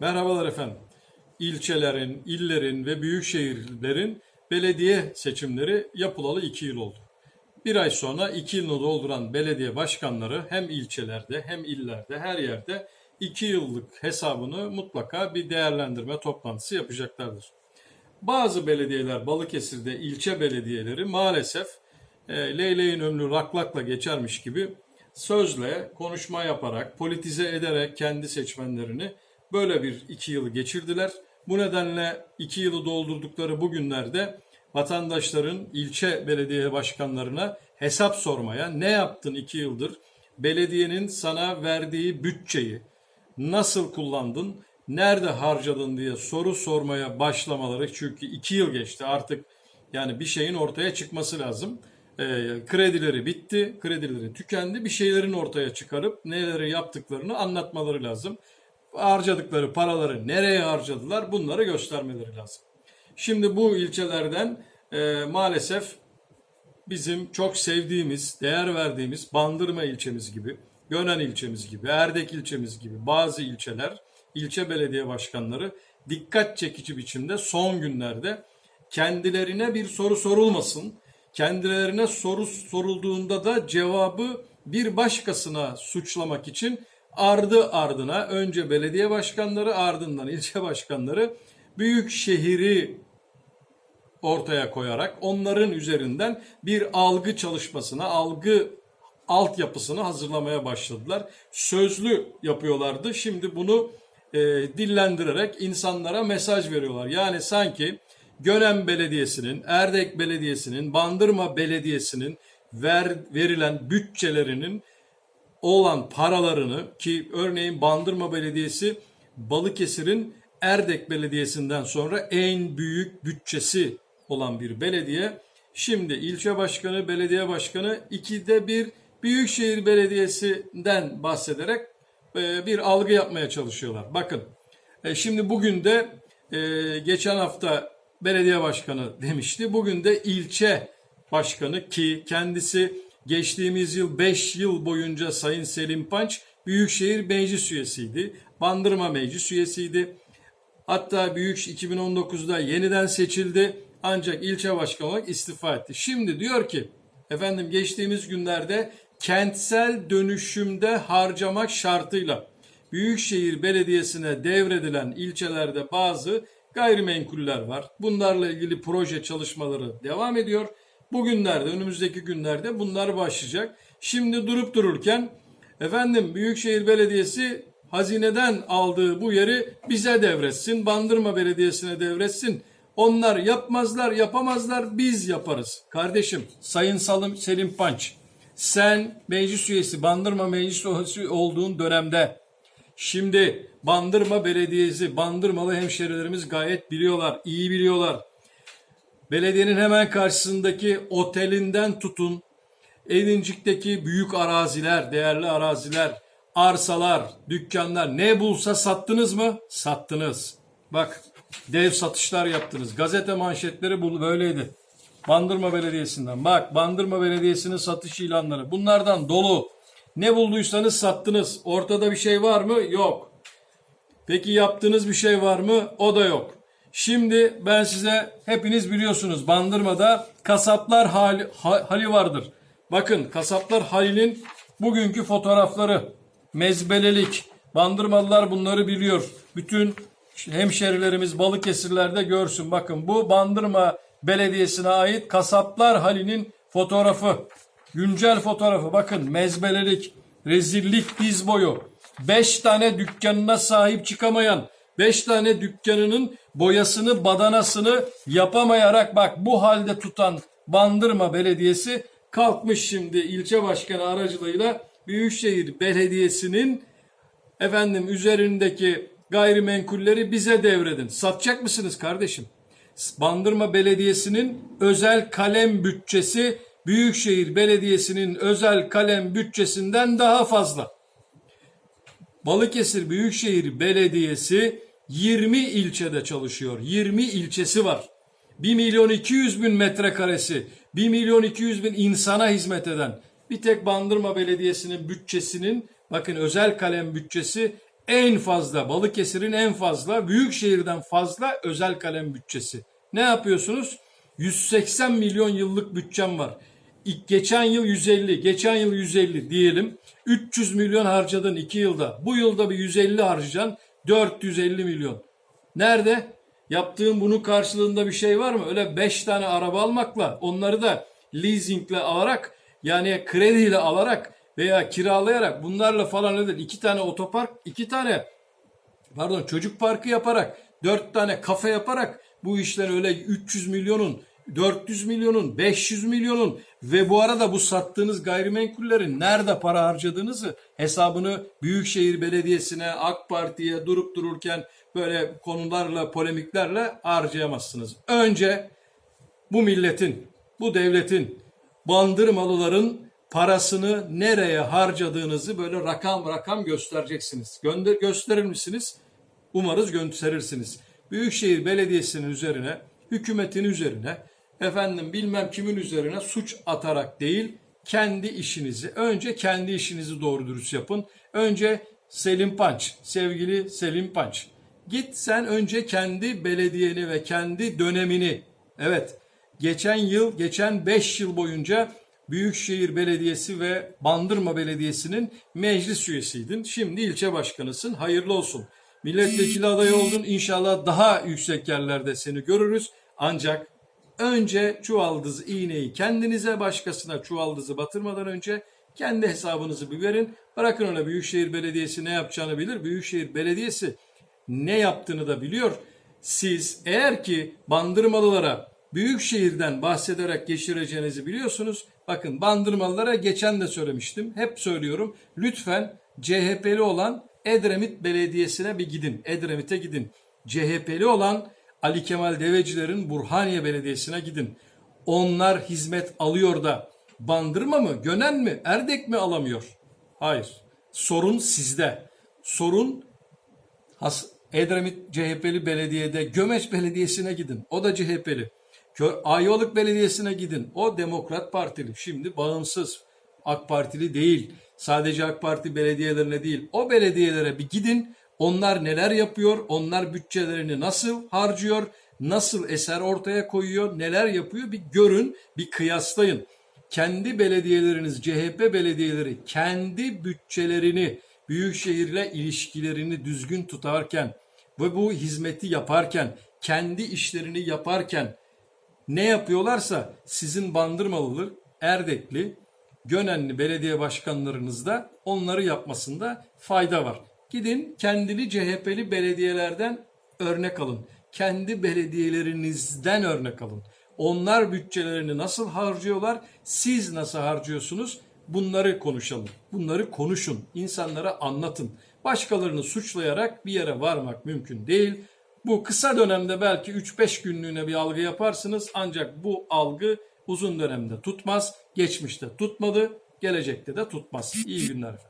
Merhabalar efendim. İlçelerin, illerin ve büyük şehirlerin belediye seçimleri yapılalı iki yıl oldu. Bir ay sonra iki yılını dolduran belediye başkanları hem ilçelerde hem illerde her yerde iki yıllık hesabını mutlaka bir değerlendirme toplantısı yapacaklardır. Bazı belediyeler Balıkesir'de ilçe belediyeleri maalesef e, leyleğin ömrü raklakla geçermiş gibi sözle, konuşma yaparak, politize ederek kendi seçmenlerini böyle bir iki yılı geçirdiler. Bu nedenle iki yılı doldurdukları bu günlerde vatandaşların ilçe belediye başkanlarına hesap sormaya, ne yaptın iki yıldır, belediyenin sana verdiği bütçeyi nasıl kullandın, nerede harcadın diye soru sormaya başlamaları çünkü iki yıl geçti artık yani bir şeyin ortaya çıkması lazım. Ee, kredileri bitti, kredileri tükendi. Bir şeylerin ortaya çıkarıp neleri yaptıklarını anlatmaları lazım. Harcadıkları paraları nereye harcadılar bunları göstermeleri lazım. Şimdi bu ilçelerden e, maalesef bizim çok sevdiğimiz, değer verdiğimiz Bandırma ilçemiz gibi, Gönen ilçemiz gibi, Erdek ilçemiz gibi bazı ilçeler, ilçe belediye başkanları dikkat çekici biçimde son günlerde kendilerine bir soru sorulmasın, kendilerine soru sorulduğunda da cevabı bir başkasına suçlamak için ardı ardına önce belediye başkanları ardından ilçe başkanları büyük şehri ortaya koyarak onların üzerinden bir algı çalışmasına, algı altyapısını hazırlamaya başladılar. Sözlü yapıyorlardı. Şimdi bunu e, dillendirerek insanlara mesaj veriyorlar. Yani sanki Gönen Belediyesi'nin, Erdek Belediyesi'nin, Bandırma Belediyesi'nin ver, verilen bütçelerinin olan paralarını ki örneğin Bandırma Belediyesi Balıkesir'in Erdek Belediyesi'nden sonra en büyük bütçesi olan bir belediye. Şimdi ilçe başkanı, belediye başkanı ikide bir Büyükşehir Belediyesi'nden bahsederek e, bir algı yapmaya çalışıyorlar. Bakın e, şimdi bugün de e, geçen hafta belediye başkanı demişti. Bugün de ilçe başkanı ki kendisi geçtiğimiz yıl 5 yıl boyunca Sayın Selim Panç Büyükşehir Meclis üyesiydi. Bandırma Meclis üyesiydi. Hatta Büyük 2019'da yeniden seçildi ancak ilçe başkanı olarak istifa etti. Şimdi diyor ki efendim geçtiğimiz günlerde kentsel dönüşümde harcamak şartıyla Büyükşehir Belediyesi'ne devredilen ilçelerde bazı gayrimenkuller var. Bunlarla ilgili proje çalışmaları devam ediyor. Bugünlerde, önümüzdeki günlerde bunlar başlayacak. Şimdi durup dururken efendim Büyükşehir Belediyesi hazineden aldığı bu yeri bize devretsin, Bandırma Belediyesi'ne devretsin. Onlar yapmazlar, yapamazlar, biz yaparız. Kardeşim, Sayın Salim, Selim Panç, sen meclis üyesi, Bandırma meclis üyesi olduğun dönemde şimdi Bandırma Belediyesi, Bandırmalı hemşerilerimiz gayet biliyorlar, iyi biliyorlar. Belediyenin hemen karşısındaki otelinden tutun, Edincik'teki büyük araziler, değerli araziler, arsalar, dükkanlar ne bulsa sattınız mı? Sattınız. Bak dev satışlar yaptınız. Gazete manşetleri bu böyleydi. Bandırma Belediyesi'nden. Bak Bandırma Belediyesi'nin satış ilanları. Bunlardan dolu. Ne bulduysanız sattınız. Ortada bir şey var mı? Yok. Peki yaptığınız bir şey var mı? O da yok. Şimdi ben size hepiniz biliyorsunuz Bandırma'da kasaplar hali, ha- hali vardır. Bakın kasaplar halinin bugünkü fotoğrafları. Mezbelelik. Bandırmalılar bunları biliyor. Bütün hemşerilerimiz Balıkesirlerde görsün. Bakın bu Bandırma Belediyesi'ne ait kasaplar halinin fotoğrafı. Güncel fotoğrafı bakın mezbelelik, rezillik diz boyu. Beş tane dükkanına sahip çıkamayan, beş tane dükkanının boyasını, badanasını yapamayarak bak bu halde tutan Bandırma Belediyesi kalkmış şimdi ilçe başkanı aracılığıyla Büyükşehir Belediyesi'nin efendim üzerindeki gayrimenkulleri bize devredin. Satacak mısınız kardeşim? Bandırma Belediyesi'nin özel kalem bütçesi Büyükşehir Belediyesi'nin özel kalem bütçesinden daha fazla. Balıkesir Büyükşehir Belediyesi 20 ilçede çalışıyor. 20 ilçesi var. 1 milyon 200 bin metrekaresi, 1 milyon 200 bin insana hizmet eden bir tek Bandırma Belediyesi'nin bütçesinin bakın özel kalem bütçesi en fazla Balıkesir'in en fazla Büyükşehir'den fazla özel kalem bütçesi. Ne yapıyorsunuz? 180 milyon yıllık bütçem var. İlk geçen yıl 150, geçen yıl 150 diyelim. 300 milyon harcadın 2 yılda. Bu yılda bir 150 harcayacaksın. 450 milyon. Nerede? Yaptığın bunun karşılığında bir şey var mı? Öyle 5 tane araba almakla onları da leasingle alarak yani krediyle alarak veya kiralayarak bunlarla falan öyle. İki tane otopark, iki tane pardon çocuk parkı yaparak, dört tane kafe yaparak bu işler öyle 300 milyonun, 400 milyonun, 500 milyonun ve bu arada bu sattığınız gayrimenkullerin nerede para harcadığınızı hesabını Büyükşehir Belediyesi'ne, AK Parti'ye durup dururken böyle konularla, polemiklerle harcayamazsınız. Önce bu milletin, bu devletin, bandırmalıların parasını nereye harcadığınızı böyle rakam rakam göstereceksiniz. Gönder gösterir misiniz? Umarız gösterirsiniz. Büyükşehir Belediyesi'nin üzerine, hükümetin üzerine, efendim bilmem kimin üzerine suç atarak değil, kendi işinizi, önce kendi işinizi doğru dürüst yapın. Önce Selim Panç, sevgili Selim Panç. Git sen önce kendi belediyeni ve kendi dönemini, evet geçen yıl, geçen 5 yıl boyunca Büyükşehir Belediyesi ve Bandırma Belediyesi'nin meclis üyesiydin. Şimdi ilçe başkanısın. Hayırlı olsun. Milletvekili adayı oldun. İnşallah daha yüksek yerlerde seni görürüz. Ancak önce çuvaldız iğneyi kendinize başkasına çuvaldızı batırmadan önce kendi hesabınızı bir verin. Bırakın öyle Büyükşehir Belediyesi ne yapacağını bilir. Büyükşehir Belediyesi ne yaptığını da biliyor. Siz eğer ki bandırmalılara Büyükşehir'den bahsederek geçireceğinizi biliyorsunuz. Bakın bandırmalılara geçen de söylemiştim. Hep söylüyorum. Lütfen CHP'li olan Edremit Belediyesi'ne bir gidin. Edremit'e gidin. CHP'li olan Ali Kemal Deveciler'in Burhaniye Belediyesi'ne gidin. Onlar hizmet alıyor da bandırma mı, gönen mi, erdek mi alamıyor? Hayır. Sorun sizde. Sorun Has Edremit CHP'li belediyede, Gömeç Belediyesi'ne gidin. O da CHP'li. Ayvalık Belediyesi'ne gidin. O Demokrat Partili. Şimdi bağımsız. AK Partili değil. Sadece AK Parti belediyelerine değil. O belediyelere bir gidin. Onlar neler yapıyor? Onlar bütçelerini nasıl harcıyor? Nasıl eser ortaya koyuyor? Neler yapıyor? Bir görün, bir kıyaslayın. Kendi belediyeleriniz, CHP belediyeleri kendi bütçelerini, büyükşehirle ilişkilerini düzgün tutarken ve bu hizmeti yaparken, kendi işlerini yaparken ne yapıyorlarsa sizin Bandırmalılı, Erdekli, Gönenli belediye başkanlarınız da onları yapmasında fayda var. Gidin kendili CHP'li belediyelerden örnek alın. Kendi belediyelerinizden örnek alın. Onlar bütçelerini nasıl harcıyorlar, siz nasıl harcıyorsunuz? Bunları konuşalım. Bunları konuşun. insanlara anlatın. Başkalarını suçlayarak bir yere varmak mümkün değil. Bu kısa dönemde belki 3-5 günlüğüne bir algı yaparsınız ancak bu algı uzun dönemde tutmaz. Geçmişte tutmadı, gelecekte de tutmaz. İyi günler efendim.